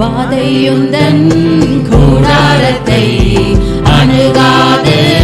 வாதையுந்தன் கூடாரத்தை அணுகாது.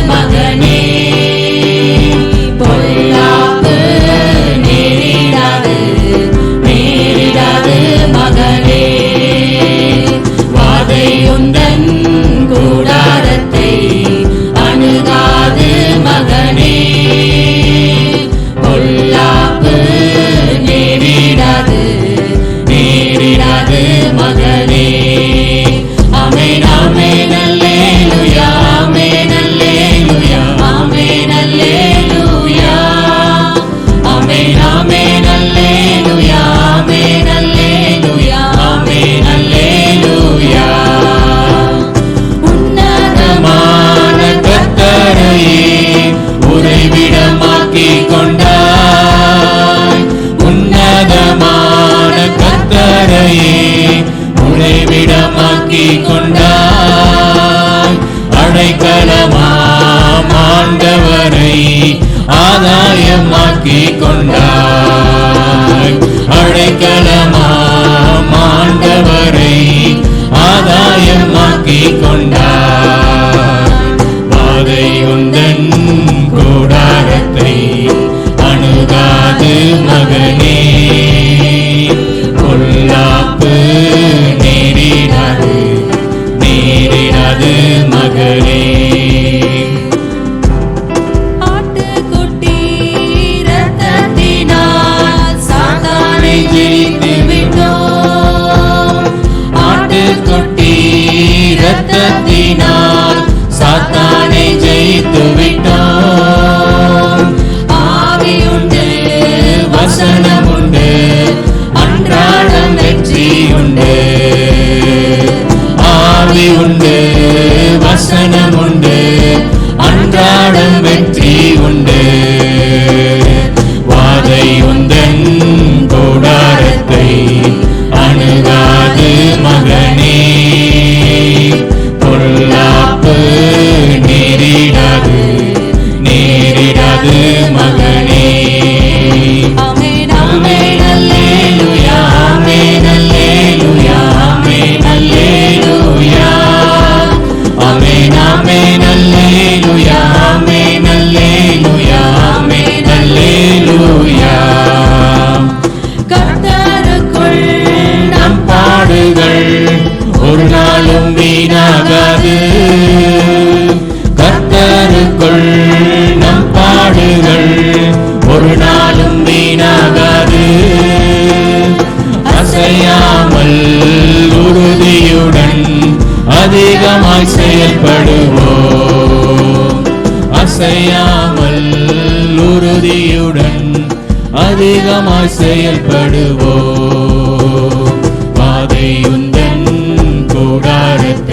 அடைக்கலமாம் ஆண்டவரை ஆதாயமாக்கி கொண்டாய். அடைக்கலமா tanto a ti. பாடுகள் நம் பாடுகள் ஒரு நாளும் வீணாகாது. அசையாமல் உறுதியுடன் அதிகமாய் செயல்படுவோம். அசையாமல் உறுதியுடன் அதிகமாய் செயல்படுவோம். பாதை உந்தன் கூடாரத்தை